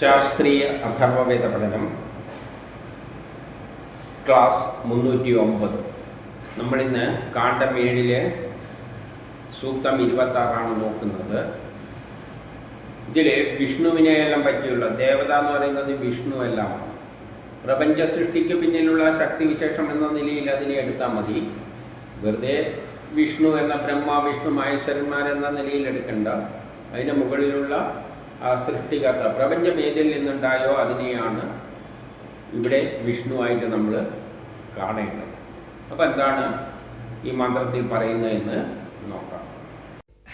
ശാസ്ത്രീയ അഥർവവേദ പഠനം ക്ലാസ് മുന്നൂറ്റി ഒമ്പത് നമ്മളിന്ന് കാണ്ടം ഏഴിലെ സൂക്തം ഇരുപത്താറാണ് നോക്കുന്നത്. ഇതിൽ വിഷ്ണുവിനെ എല്ലാം പറ്റിയുള്ള ദേവത എന്ന് പറയുന്നത് വിഷ്ണു എല്ലാമാണ് പ്രപഞ്ച സൃഷ്ടിക്ക് പിന്നിലുള്ള ശക്തിവിശേഷം എന്ന നിലയിൽ അതിനെ എടുത്താൽ മതി. വെറുതെ വിഷ്ണു എന്ന ബ്രഹ്മ വിഷ്ണു മഹേശ്വരന്മാരെന്ന നിലയിൽ എടുക്കേണ്ട. അതിന് മുകളിലുള്ള ആ സൃഷ്ടികർത്ത പ്രപഞ്ചം ഏതിൽ നിന്നുണ്ടായോ അതിനെയാണ് ഇവിടെ വിഷ്ണുവായിട്ട് നമ്മൾ കാണേണ്ടത്. അപ്പോൾ എന്താണ് ഈ മന്ത്രത്തിൽ പറയുന്നതെന്ന് നോക്കാം.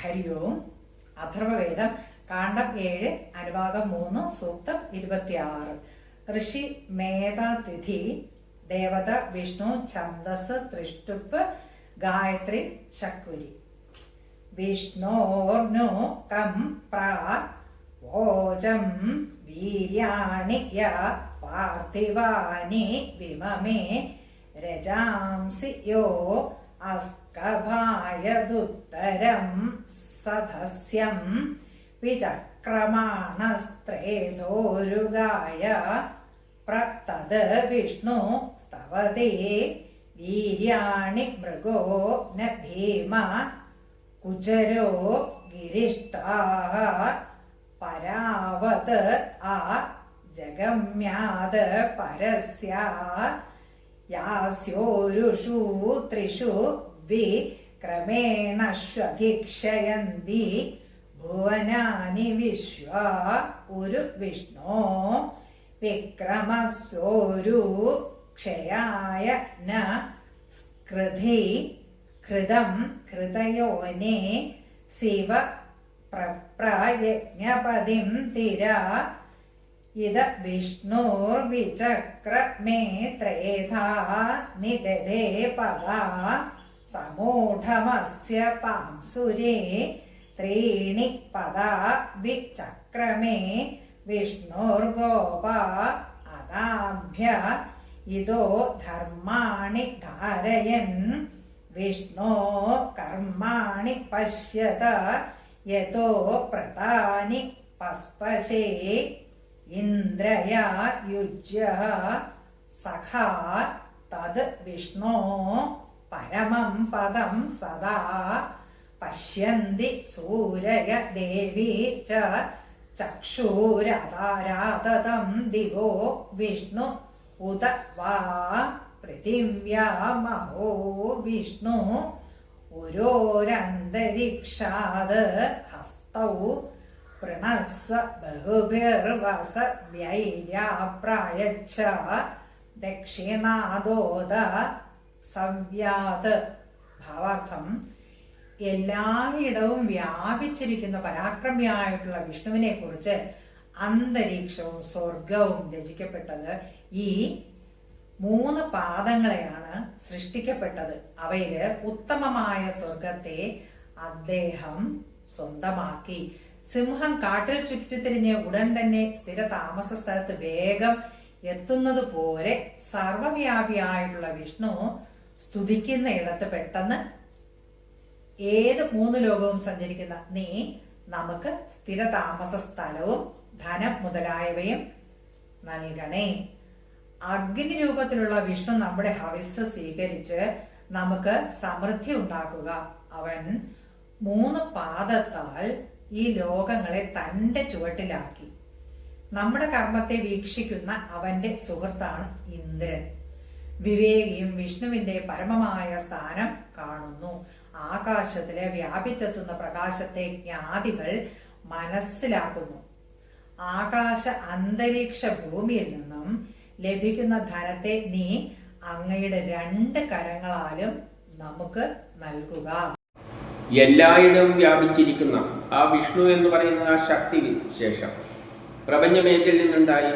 ഹരി ഓം അഥർവവേദം കാണ്ഡം ഏഴ് അനുഭാഗം മൂന്ന് സൂക്തം ഇരുപത്തിയാറ്. ഋഷി മേധാതിഥി ദേവത വിഷ്ണു ഛന്ദസ് തൃഷ്ടുപ്പ് ഗായത്രി ശക്കുരി. വിഷ്ണോർനു കം പ്രാ വോചം വീര്യാണി യ പാർത്ഥിവാനി വിമമേ രജാംസി യോ അസ്കഭായദുത്തരം സദസ്യം വിചക്രമാണസ്ത്രേതോരുഗായ പ്രത്തത് വിഷ്ണു സ്തവതേ വീര്യാണി മൃഗോ ന ഭീമ കുചരോ ഗിരിഷ്ടാः പരാവത് ആ ജഗമ്യാത് പരസ്യാ യാസ്യോരുഷു ത്രിഷു വി ക്രമേണ ശ്വധിക്ഷയന്തി ഭുവനാനി വിശ്വ ഒരു വിഷ്ണോ വിക്രമസ്സോരു ക്ഷയായ ന സ്കൃതി കൃതം ഹൃദയോനെ ശിവ പ്രയജ്ഞപതിം തിര. ഇത വിഷ്ണുർവിചക്രമേത്രേധാ ത്രേധാ നിദധേ പദാ. സമൂഢമസ്യ പാംസുരേ ത്രീണി പദാ വിചക്രമേ വിഷ്ണുർഗോപ അതാഭ്യ. ഇതോ ധർമാണി ധാരയൻ വിഷ്ണോ കർമാണി പശ്യത. യതോ പ്രതാനി പസ്പശേ ഇന്ദ്രയ യുജ്യ സഖാ തത് വിഷ്ണോ പരമം പദം സദാ പശ്യന്തി സൂരയ ദേവി ച ചക്ഷൂരതാരാതതം ദിവോ വിഷ്ണു ഉത വാ പൃഥിവ്യാ മഹോ വിഷ്ണു ഉരോരന്തരിക്ഷാത് ഹസ്തൗ പ്രണസ്വ ബഹുഭിർവസ വ്യൈര്യാപ്രായച്ഛ ദക്ഷിണാദോദ സവ്യാത്. ഭാവാർത്ഥം എല്ലായിടവും വ്യാപിച്ചിരിക്കുന്ന പരാക്രമിയായിട്ടുള്ള വിഷ്ണുവിനെ കുറിച്ച് അന്തരീക്ഷവും സ്വർഗവും രചിക്കപ്പെട്ടത് ഈ മൂന്ന് പാദങ്ങളെയാണ് സൃഷ്ടിക്കപ്പെട്ടത്. അവയിൽ ഉത്തമമായ സ്വർഗത്തെ അദ്ദേഹം സ്വന്തമാക്കി. സിംഹം കാട്ടിൽ ചുറ്റിത്തിരിഞ്ഞ് ഉടൻ തന്നെ സ്ഥിര താമസ സ്ഥലത്ത് വേഗം എത്തുന്നത് പോലെ സർവവ്യാപിയായിട്ടുള്ള വിഷ്ണു സ്തുതിക്കുന്ന ഇടത്ത് പെട്ടെന്ന് ഏത് മൂന്ന് ലോകവും സഞ്ചരിക്കുന്ന നീ നമുക്ക് സ്ഥിര താമസ സ്ഥലവും ധനം മുതലായവയും നൽകണേ. അഗ്നി രൂപത്തിലുള്ള വിഷ്ണു നമ്മുടെ ഹവിസ് സ്വീകരിച്ച് നമുക്ക് സമൃദ്ധി ഉണ്ടാക്കുക. അവൻ മൂന്ന് പാദത്താൽ ഈ ലോകങ്ങളെ തന്റെ ചുവട്ടിലാക്കി. നമ്മുടെ കർമ്മത്തെ വീക്ഷിക്കുന്ന അവന്റെ സുഹൃത്താണ് ഇന്ദ്രൻ. വിവേകിയും വിഷ്ണുവിന്റെ പരമമായ സ്ഥാനം കാണുന്നു. ആകാശത്തിലെ വ്യാപിച്ചെത്തുന്ന പ്രകാശത്തെ ജ്ഞാതികൾ മനസ്സിലാക്കുന്നു. ആകാശ അന്തരീക്ഷ ഭൂമിയിൽ നിന്നും ലഭിക്കുന്ന ധനത്തെ നീ അങ്ങയുടെ രണ്ട് കരങ്ങളാലും നമുക്ക് നൽകുക. എല്ലായിടവും വ്യാപിച്ചിരിക്കുന്ന ആ വിഷ്ണു എന്ന് പറയുന്ന ആ ശക്തി വിശേഷം. പ്രപഞ്ചമേഖലയിൽ നിന്നുണ്ടായി.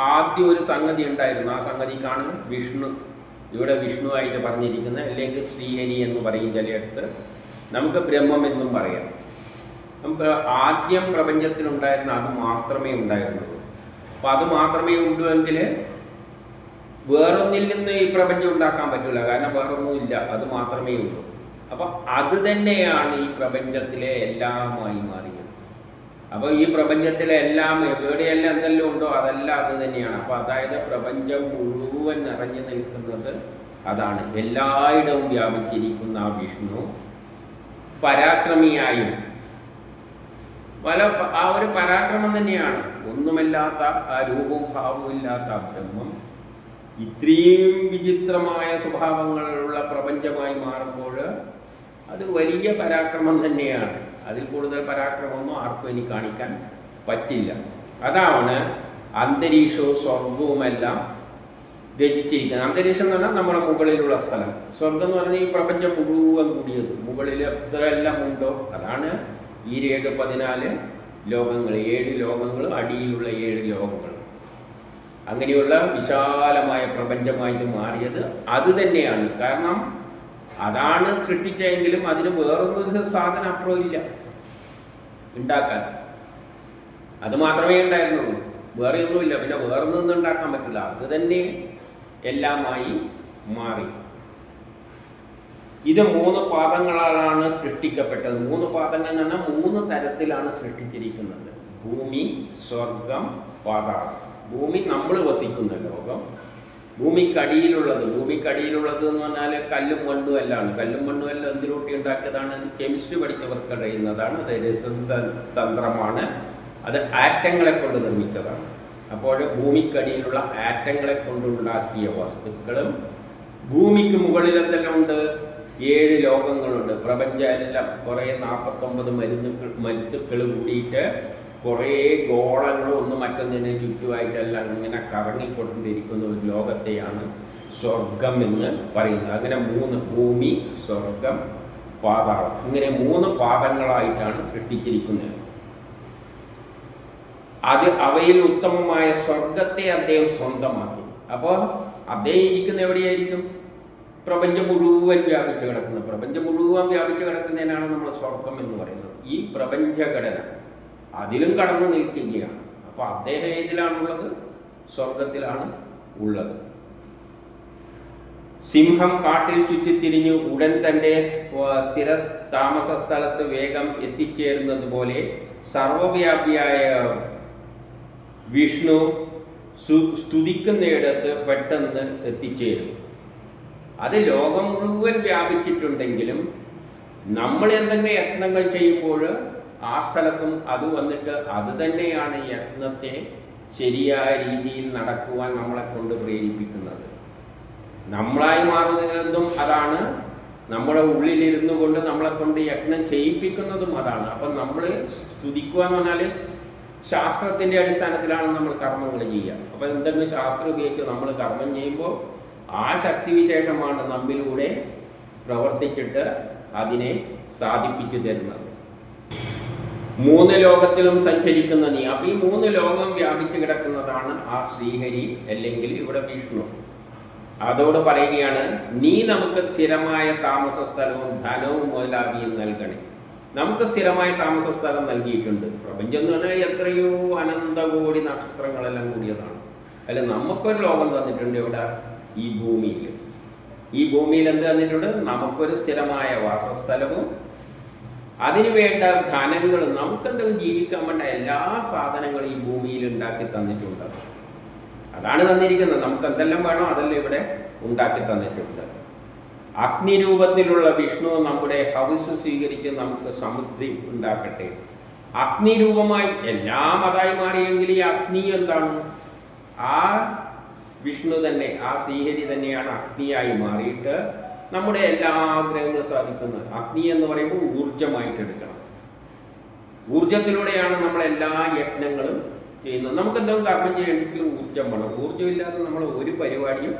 ആദ്യം ഒരു സംഗതി ഉണ്ടായിരുന്നു. ആ സംഗതി കാണും വിഷ്ണു ഇവിടെ വിഷ്ണു ആയിട്ട് പറഞ്ഞിരിക്കുന്ന അല്ലെങ്കിൽ ശ്രീഹരി എന്ന് പറയും ചിലയിടത്ത് നമുക്ക് ബ്രഹ്മം എന്നും പറയാം. നമുക്ക് ആദ്യം പ്രപഞ്ചത്തിലുണ്ടായിരുന്ന അത് മാത്രമേ ഉണ്ടായിരുന്നുള്ളൂ. അപ്പം അത് മാത്രമേ ഉള്ളൂ എങ്കിൽ വേറൊന്നിൽ നിന്ന് ഈ പ്രപഞ്ചം ഉണ്ടാക്കാൻ പറ്റില്ല കാരണം വേറൊന്നുമില്ല. അത് മാത്രമേ ഉള്ളൂ. അപ്പം അത് തന്നെയാണ് ഈ പ്രപഞ്ചത്തിലെ എല്ലാമായി മാറിയത്. അപ്പോൾ ഈ പ്രപഞ്ചത്തിലെ എല്ലാം എവിടെയെല്ലാം എന്തെല്ലാം ഉണ്ടോ അതെല്ലാം അത് തന്നെയാണ്. അപ്പോൾ അതായത് പ്രപഞ്ചം മുഴുവൻ നിറഞ്ഞു നിൽക്കുന്നത് അതാണ്. എല്ലായിടവും വ്യാപിച്ചിരിക്കുന്ന ആ വിഷ്ണു പരാക്രമിയായും. പല ആ ഒരു പരാക്രമം തന്നെയാണ്. ഒന്നുമില്ലാത്ത ആ രൂപവും ഭാവവും ഇല്ലാത്ത ബ്രഹ്മം ഇത്രയും വിചിത്രമായ സ്വഭാവങ്ങളുള്ള പ്രപഞ്ചമായി മാറുമ്പോൾ അത് വലിയ പരാക്രമം തന്നെയാണ്. അതിൽ കൂടുതൽ പരാക്രമമൊന്നും ആർക്കും ഇനി കാണിക്കാൻ പറ്റില്ല. അതാണ് അന്തരീക്ഷവും സ്വർഗവുമെല്ലാം രചിച്ചിരിക്കുന്നത്. അന്തരീക്ഷം എന്ന് പറഞ്ഞാൽ നമ്മുടെ മുകളിലുള്ള സ്ഥലം. സ്വർഗം എന്ന് പറഞ്ഞാൽ ഈ പ്രപഞ്ചം മുഴുവൻ കൂടിയത്. മുകളിൽ എത്രയെല്ലാം ഉണ്ടോ അതാണ് ഈ രേഖ പതിനാല്. ലോകങ്ങൾ ഏഴ് ലോകങ്ങളും അടിയിലുള്ള ഏഴ് ലോകങ്ങളും അങ്ങനെയുള്ള വിശാലമായ പ്രപഞ്ചമായിട്ട് മാറിയത് അത് തന്നെയാണ്. കാരണം അതാണ് സൃഷ്ടിച്ചെങ്കിലും അതിന് വേറൊരു സാധനം അപ്പുറം ഇല്ല. ഉണ്ടാക്കാൻ. അത് മാത്രമേ ഉണ്ടായിരുന്നുള്ളൂ. വേറെ ഒന്നുമില്ല പിന്നെ വേറൊന്നും ഉണ്ടാക്കാൻ പറ്റില്ല. അത് തന്നെ എല്ലാമായി മാറി. ഇത് മൂന്ന് പാദങ്ങളാണ് സൃഷ്ടിക്കപ്പെട്ടത്. മൂന്ന് പാദങ്ങൾ പറഞ്ഞാൽ മൂന്ന് തരത്തിലാണ് സൃഷ്ടിച്ചിരിക്കുന്നത്. ഭൂമി സ്വർഗം പാതാളം. ഭൂമി നമ്മൾ വസിക്കുന്ന ലോകം. ഭൂമിക്കടിയിലുള്ളത്. ഭൂമിക്കടിയിലുള്ളത് എന്ന് പറഞ്ഞാൽ കല്ലും മണ്ണും എല്ലാം കല്ലും മണ്ണും എല്ലാം എന്തിലൂട്ടി ഉണ്ടാക്കിയതാണ്? കെമിസ്ട്രി പഠിച്ചവർക്ക് അറിയുന്നതാണ്. അത് രസതന്ത്രമാണ്. അത് ആറ്റങ്ങളെ കൊണ്ട് നിർമ്മിച്ചതാണ്. അപ്പോൾ ഭൂമിക്കടിയിലുള്ള ആറ്റങ്ങളെ കൊണ്ടുണ്ടാക്കിയ വസ്തുക്കളും ഭൂമിക്ക് മുകളിൽ എന്തെല്ലാം ഉണ്ട്? ഏഴ് ലോകങ്ങളുണ്ട്. പ്രപഞ്ചമെല്ലാം കുറേ നാൽപ്പത്തൊമ്പത് മരുന്നുകൾ മരുത്തുക്കൾ കൂടിയിട്ട് കുറേ ഗോളങ്ങളും ഒന്ന് മറ്റൊന്നിനെ ചുറ്റുമായിട്ടെല്ലാം ഇങ്ങനെ കറങ്ങിക്കൊണ്ടിരിക്കുന്ന ഒരു ലോകത്തെയാണ് സ്വർഗം എന്ന് പറയുന്നത്. അങ്ങനെ മൂന്ന് ഭൂമി സ്വർഗം പാതാളം. ഇങ്ങനെ മൂന്ന് പാദങ്ങളായിട്ടാണ് സൃഷ്ടിച്ചിരിക്കുന്നത്. അത് അവയിൽ ഉത്തമമായ സ്വർഗത്തെ അദ്ദേഹം സ്വന്തമാക്കി. അപ്പോൾ അദ്ദേഹം ഇരിക്കുന്ന എവിടെയായിരിക്കും? പ്രപഞ്ചം മുഴുവൻ വ്യാപിച്ചു കിടക്കുന്നത് പ്രപഞ്ചം മുഴുവൻ വ്യാപിച്ചു കിടക്കുന്നതിനാണ് നമ്മൾ സ്വർഗം എന്ന് പറയുന്നത്. ഈ പ്രപഞ്ചഘടന അതിലും കടന്നു നിൽക്കുകയാണ്. അപ്പോൾ അദ്ദേഹം ഏതിലാണുള്ളത്? സ്വർഗത്തിലാണ് ഉള്ളത്. സിംഹം കാട്ടിൽ ചുറ്റിത്തിരിഞ്ഞു ഉടൻ തന്റെ സ്ഥിര താമസ സ്ഥലത്ത് വേഗം എത്തിച്ചേരുന്നത് പോലെ സർവവ്യാപിയായ വിഷ്ണു സ്തുതിക്കുന്നയിടത്ത് പെട്ടെന്ന് എത്തിച്ചേരും. അത് ലോകം മുഴുവൻ വ്യാപിച്ചിട്ടുണ്ടെങ്കിലും നമ്മൾ എന്തെങ്കിലും യത്നങ്ങൾ ചെയ്യുമ്പോൾ ആ സ്ഥലത്തും അത് വന്നിട്ട് അത് തന്നെയാണ് യത്നത്തെ ശരിയായ രീതിയിൽ നടക്കുവാൻ നമ്മളെ കൊണ്ട് പ്രേരിപ്പിക്കുന്നത്. നമ്മളായി മാറുന്നതും അതാണ്. നമ്മുടെ ഉള്ളിലിരുന്നു കൊണ്ട് നമ്മളെ കൊണ്ട് യജ്ഞം ചെയ്യിപ്പിക്കുന്നതും അതാണ്. അപ്പം നമ്മൾ സ്തുതിക്കുക എന്ന് പറഞ്ഞാൽ ശാസ്ത്രത്തിന്റെ അടിസ്ഥാനത്തിലാണ് നമ്മൾ കർമ്മങ്ങൾ ചെയ്യുക. അപ്പം എന്തെങ്കിലും ശാസ്ത്രം ഉപയോഗിച്ച് നമ്മൾ കർമ്മം ചെയ്യുമ്പോൾ ആ ശക്തിവിശേഷമാണ് നമ്മിലൂടെ പ്രവർത്തിച്ചിട്ട് അതിനെ സാധിപ്പിച്ചു തരുന്നത്. മൂന്ന് ലോകത്തിലും സഞ്ചരിക്കുന്ന നീ അപ്പം ഈ മൂന്ന് ലോകം വ്യാപിച്ചു കിടക്കുന്നതാണ് ആ ശ്രീഹരി അല്ലെങ്കിൽ ഇവിടെ വിഷ്ണു. അതോട് പറയുകയാണ് നീ നമുക്ക് സ്ഥിരമായ താമസ സ്ഥലവും ധനവും മുതലാവിയും നൽകണേ. നമുക്ക് സ്ഥിരമായ താമസ സ്ഥലം നൽകിയിട്ടുണ്ട്. പ്രപഞ്ചം എന്ന് പറഞ്ഞാൽ എത്രയോ അനന്തകോടി നക്ഷത്രങ്ങളെല്ലാം കൂടിയതാണ്. അല്ല നമുക്കൊരു ലോകം തന്നിട്ടുണ്ട് ഇവിടെ ഈ ഭൂമിയിൽ. ഈ ഭൂമിയിൽ എന്ത് തന്നിട്ടുണ്ട്? നമുക്കൊരു സ്ഥിരമായ വാസസ്ഥലവും അതിനുവേണ്ട ധനങ്ങളും നമുക്കെന്തെങ്കിലും ജീവിക്കാൻ വേണ്ട എല്ലാ സാധനങ്ങളും ഈ ഭൂമിയിൽ ഉണ്ടാക്കി തന്നിട്ടുണ്ട്. അതാണ് തന്നിരിക്കുന്നത്. നമുക്ക് എന്തെല്ലാം വേണോ അതെല്ലാം ഇവിടെ ഉണ്ടാക്കി തന്നിട്ടുണ്ട്. അഗ്നിരൂപത്തിലുള്ള വിഷ്ണു നമ്മുടെ ഹൗസ് സ്വീകരിച്ച് നമുക്ക് സമുദ്രി ഉണ്ടാക്കട്ടെ. അഗ്നിരൂപമായി എല്ലാം അതായി മാറിയെങ്കിൽ ഈ അഗ്നി എന്താണ്? ആ വിഷ്ണു തന്നെ ആ ശ്രീഹരി തന്നെയാണ് അഗ്നിയായി മാറിയിട്ട് നമ്മുടെ എല്ലാ ആഗ്രഹങ്ങളും സാധിക്കുന്നത്. അഗ്നി എന്ന് പറയുമ്പോൾ ഊർജമായിട്ട് എടുക്കണം. ഊർജത്തിലൂടെയാണ് നമ്മൾ എല്ലാ യജ്ഞങ്ങളും ചെയ്യുന്നത്. നമുക്ക് എന്തെങ്കിലും കർമ്മം ചെയ്യണമെങ്കിൽ ഊർജം വേണം. ഊർജമില്ലാതെ നമ്മൾ ഒരു പരിപാടിയും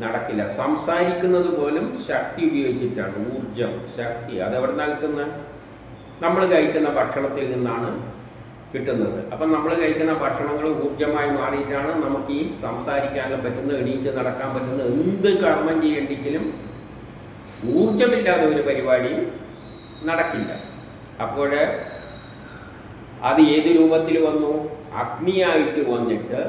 നടക്കില്ല. സംസാരിക്കുന്നത് പോലും ശക്തി ഉപയോഗിച്ചിട്ടാണ്. ഊർജം ശക്തി. അതെവിടെ കിട്ടുന്നത്? നമ്മൾ കഴിക്കുന്ന ഭക്ഷണത്തിൽ നിന്നാണ് കിട്ടുന്നത്. അപ്പം നമ്മൾ കഴിക്കുന്ന ഭക്ഷണങ്ങൾ ഊർജമായി മാറിയിട്ടാണ് നമുക്ക് ഈ സംസാരിക്കാനും പറ്റുന്ന എണീച്ച് നടക്കാൻ പറ്റുന്ന എന്ത് കർമ്മം ചെയ്യേണ്ടെങ്കിലും ഊർജമില്ലാതെ ഒരു പരിപാടിയും നടക്കില്ല. അപ്പോൾ അത് ഏത് രൂപത്തിൽ വന്നു? അഗ്നിയായിട്ട് വന്നിട്ട്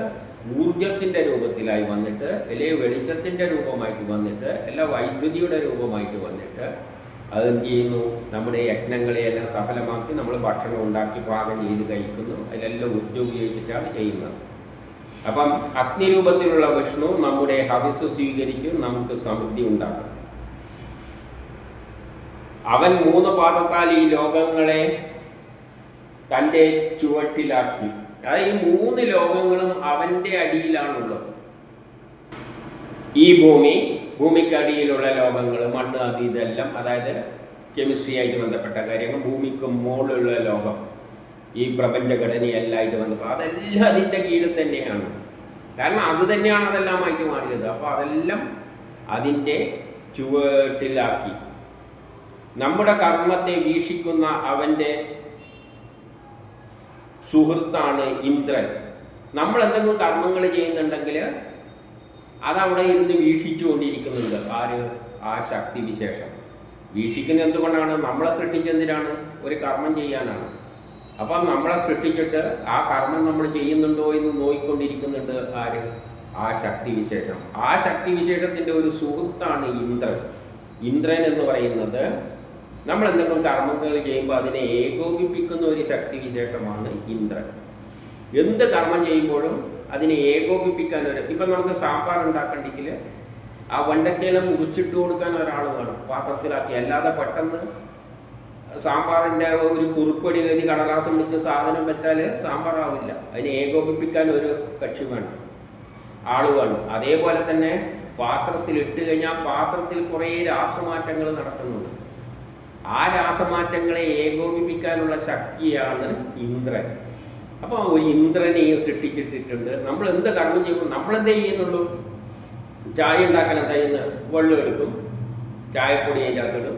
ഊർജത്തിന്റെ രൂപത്തിലായി വന്നിട്ട് അല്ലെ വെളിച്ചത്തിന്റെ രൂപമായിട്ട് വന്നിട്ട് അല്ല വൈദ്യുതിയുടെ രൂപമായിട്ട് വന്നിട്ട് അതെന്ത് ചെയ്യുന്നു? നമ്മുടെ യജ്ഞങ്ങളെയെല്ലാം സഫലമാക്കി നമ്മൾ ഭക്ഷണം ഉണ്ടാക്കി പാകം ചെയ്ത് കഴിക്കുന്നു. അതിലെല്ലാം ഊർജം ഉപയോഗിച്ചിട്ടാണ് ചെയ്യുന്നത്. അപ്പം അഗ്നിരൂപത്തിലുള്ള വിഷ്ണു നമ്മുടെ ഹവിസ് സ്വീകരിച്ച് നമുക്ക് സമൃദ്ധി ഉണ്ടാക്കും. അവൻ മൂന്ന് പാദത്താൽ ഈ ലോകങ്ങളെ തന്റെ ചുവട്ടിലാക്കി. അതായത് ഈ മൂന്ന് ലോകങ്ങളും അവന്റെ അടിയിലാണുള്ളത്. ഈ ഭൂമി ഭൂമിക്കടിയിലുള്ള ലോകങ്ങൾ മണ്ണ് അത് ഇതെല്ലാം അതായത് കെമിസ്ട്രി ആയിട്ട് ബന്ധപ്പെട്ട കാര്യങ്ങൾ ഭൂമിക്ക് മുകളിലുള്ള ലോകം ഈ പ്രപഞ്ചഘടനയെല്ലാമായിട്ട് ബന്ധപ്പെട്ട അതെല്ലാം അതിന്റെ കീഴിൽ തന്നെയാണ്. കാരണം അത് തന്നെയാണ് അതെല്ലാമായിട്ട് മാറിയത്. അപ്പോൾ അതെല്ലാം അതിന്റെ ചുവട്ടിലാക്കി. നമ്മുടെ കർമ്മത്തെ വീക്ഷിക്കുന്ന അവന്റെ സുഹൃത്താണ് ഇന്ദ്രൻ. നമ്മൾ എന്തെങ്കിലും കർമ്മങ്ങൾ ചെയ്യുന്നുണ്ടെങ്കിൽ അതവിടെ ഇരുന്ന് വീക്ഷിച്ചുകൊണ്ടിരിക്കുന്നുണ്ട്. ആര്? ആ ശക്തി വിശേഷം. വീക്ഷിക്കുന്നത് എന്തുകൊണ്ടാണ്? നമ്മളെ സൃഷ്ടിച്ചെന്തിനാണ്? ഒരു കർമ്മം ചെയ്യാനാണ്. അപ്പം നമ്മളെ സൃഷ്ടിച്ചിട്ട് ആ കർമ്മം നമ്മൾ ചെയ്യുന്നുണ്ടോ എന്ന് നോയിക്കൊണ്ടിരിക്കുന്നുണ്ട് ആര്? ആ ശക്തി വിശേഷം. ആ ശക്തി വിശേഷത്തിന്റെ ഒരു സുഹൃത്താണ് ഇന്ദ്രൻ. ഇന്ദ്രൻ എന്ന് പറയുന്നത് നമ്മൾ എന്തെങ്കിലും കർമ്മങ്ങൾ ചെയ്യുമ്പോൾ അതിനെ ഏകോപിപ്പിക്കുന്ന ഒരു ശക്തി വിശേഷമാണ് ഇന്ദ്രൻ. എന്ത് കർമ്മം ചെയ്യുമ്പോഴും അതിനെ ഏകോപിപ്പിക്കാൻ ഒരു ഇപ്പം നമുക്ക് സാമ്പാർ ഉണ്ടാക്കണ്ടെങ്കിൽ ആ വണ്ടക്കേലം മുറിച്ചിട്ട് കൊടുക്കാൻ ഒരാൾ വേണം. പാത്രത്തിലാക്കി. അല്ലാതെ പെട്ടെന്ന് സാമ്പാറിന്റെ ഒരു കുറുപ്പടി കഴിഞ്ഞ് കടലാസം വെച്ച് സാധനം വെച്ചാൽ സാമ്പാറാവില്ല അതിനെ ഏകോപിപ്പിക്കാൻ ഒരു കക്ഷി വേണം. ആൾ വേണം. അതേപോലെ തന്നെ പാത്രത്തിൽ ഇട്ട് കഴിഞ്ഞാൽ പാത്രത്തിൽ കുറേ രാസമാറ്റങ്ങൾ നടക്കുന്നുണ്ട് ആ രാസമാറ്റങ്ങളെ ഏകോപിപ്പിക്കാനുള്ള ശക്തിയാണ് ഇന്ദ്രൻ. അപ്പോൾ ഒരു ഇന്ദ്രനെയും സൃഷ്ടിച്ചിട്ടിട്ടുണ്ട്. നമ്മൾ എന്ത് കർമ്മം ചെയ്യുമ്പോൾ നമ്മൾ എന്തേ ചെയ്യുന്നുള്ളൂ? ചായ ഉണ്ടാക്കാൻ എന്താ ചെയ്യുന്നത്? വെള്ളം എടുക്കും. ചായപ്പൊടി അതിന്റെ അകത്തിടും.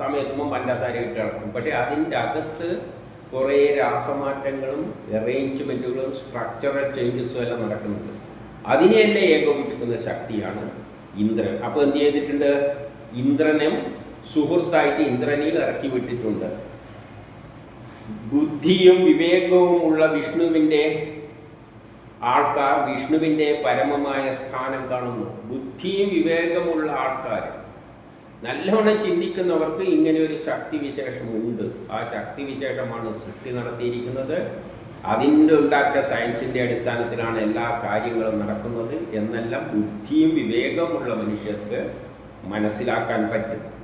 സമയത്തുമ്പോൾ പഞ്ചസാര ഇട്ട് കിടക്കും പക്ഷേ അതിന്റെ അകത്ത് കുറേ രാസമാറ്റങ്ങളും അറേഞ്ച്മെന്റുകളും സ്ട്രക്ചറൽ ചേഞ്ചസും എല്ലാം നടക്കുന്നുണ്ട്. അതിനെ തന്നെ ഏകോപിപ്പിക്കുന്ന ശക്തിയാണ് ഇന്ദ്രൻ. അപ്പോൾ എന്ത് ചെയ്തിട്ടുണ്ട്? ഇന്ദ്രനും സുഹൃത്തായിട്ട് ഇന്ദ്രനെയും ഇറക്കി വിട്ടിട്ടുണ്ട്. ബുദ്ധിയും വിവേകവും ഉള്ള വിഷ്ണുവിന്റെ ആൾക്കാർ വിഷ്ണുവിന്റെ പരമമായ സ്ഥാനം കാണുന്നു. ബുദ്ധിയും വിവേകമുള്ള ആൾക്കാർ. നല്ലവണ്ണം ചിന്തിക്കുന്നവർക്ക് ഇങ്ങനെ ഒരു ശക്തി വിശേഷമുണ്ട് ആ ശക്തിവിശേഷമാണ് സൃഷ്ടി നടത്തിയിരിക്കുന്നത്. അതിന്റെ ഉണ്ടാക്കിയ സയൻസിന്റെ അടിസ്ഥാനത്തിലാണ് എല്ലാ കാര്യങ്ങളും നടക്കുന്നത്. എന്നെല്ലാം ബുദ്ധിയും വിവേകമുള്ള മനുഷ്യർക്ക് മനസ്സിലാക്കാൻ പറ്റും.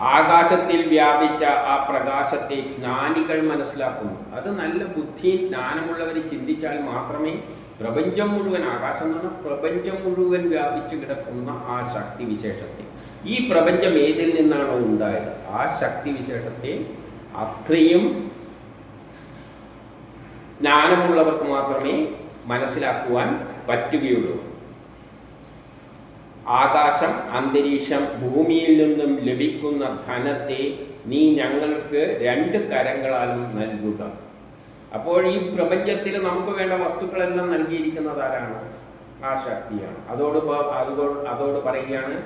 ആകാശത്തിൽ വ്യാപിച്ച ആ പ്രകാശത്തെ ജ്ഞാനികൾ മനസ്സിലാക്കുന്നു. അത് നല്ല ബുദ്ധി ജ്ഞാനമുള്ളവർ ചിന്തിച്ചാൽ മാത്രമേ പ്രപഞ്ചം മുഴുവൻ ആകാശം എന്ന് പറഞ്ഞാൽ പ്രപഞ്ചം മുഴുവൻ വ്യാപിച്ചു കിടക്കുന്ന ആ ശക്തി വിശേഷത്തെ. ഈ പ്രപഞ്ചം ഏതിൽ നിന്നാണോ ഉണ്ടായത്? ആ ശക്തി വിശേഷത്തെ അത്രയും ജ്ഞാനമുള്ളവർക്ക് മാത്രമേ മനസ്സിലാക്കുവാൻ പറ്റുകയുള്ളൂ. ആകാശം അന്തരീക്ഷം ഭൂമിയിൽ നിന്നും ലഭിക്കുന്ന ധനത്തെ നീ ഞങ്ങൾക്ക് രണ്ട് കരങ്ങളാലും നൽകുക. അപ്പോൾ ഈ പ്രപഞ്ചത്തിൽ നമുക്ക് വേണ്ട വസ്തുക്കളെല്ലാം നൽകിയിരിക്കുന്നത് ആരാണ്? ആ ശക്തിയാണ്. അതോട് അതോട് അതോട് പറയുകയാണ്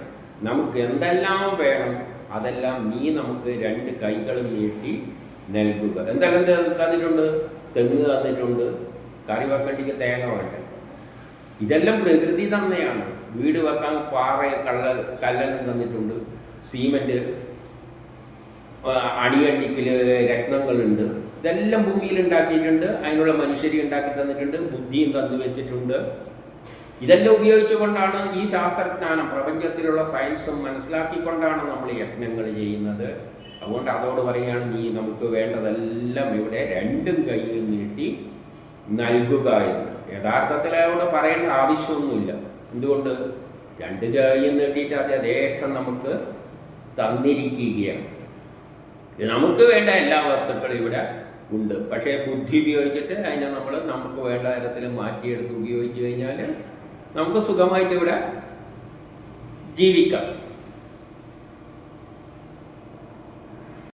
നമുക്ക് എന്തെല്ലാം വേണം അതെല്ലാം നീ നമുക്ക് രണ്ട് കൈകളും നീട്ടി നൽകുക. എന്തെല്ലാം തന്നിട്ടുണ്ട്? തെങ്ങ് തന്നിട്ടുണ്ട്. കറി വെക്കേണ്ടിക്ക് തേങ്ങ വേണ്ടേ? ഇതെല്ലാം പ്രകൃതി തന്നെയാണ്. വീട് വെക്കാൻ പാറ കള്ള കല്ലെല്ലാം തന്നിട്ടുണ്ട്. സിമെന്റ് അടിയണ്ടിക്കൽ രത്നങ്ങളുണ്ട്. ഇതെല്ലാം ഭൂമിയിൽ ഉണ്ടാക്കിയിട്ടുണ്ട്. അതിനുള്ള മനുഷ്യരെ ഉണ്ടാക്കി തന്നിട്ടുണ്ട്. ബുദ്ധിയും തന്നു വെച്ചിട്ടുണ്ട്. ഇതെല്ലാം ഉപയോഗിച്ചുകൊണ്ടാണ് ഈ ശാസ്ത്രജ്ഞാനം പ്രപഞ്ചത്തിലുള്ള സയൻസും മനസ്സിലാക്കിക്കൊണ്ടാണ് നമ്മൾ യജ്ഞങ്ങൾ ചെയ്യുന്നത്. അതുകൊണ്ട് അതോട് പറയുകയാണ് നീ നമുക്ക് വേണ്ടതെല്ലാം ഇവിടെ രണ്ടും കൈയിൽ നീട്ടി നൽകുക എന്ന്. യഥാർത്ഥത്തിൽ അയാളോട് പറയേണ്ട ആവശ്യമൊന്നുമില്ല. എന്തുകൊണ്ട്? രണ്ട് കൈയിൽ നീട്ടിയിട്ട് അത് യഥേഷ്ടം നമുക്ക് തന്നിരിക്കുകയാണ്. നമുക്ക് വേണ്ട എല്ലാ വസ്തുക്കളും ഇവിടെ ഉണ്ട്. പക്ഷേ ബുദ്ധി ഉപയോഗിച്ചിട്ട് അതിനെ നമ്മൾ നമുക്ക് വേണ്ട തരത്തിൽ മാറ്റിയെടുത്ത് ഉപയോഗിച്ചു കഴിഞ്ഞാൽ നമുക്ക് സുഖമായിട്ട് ഇവിടെ ജീവിക്കാം.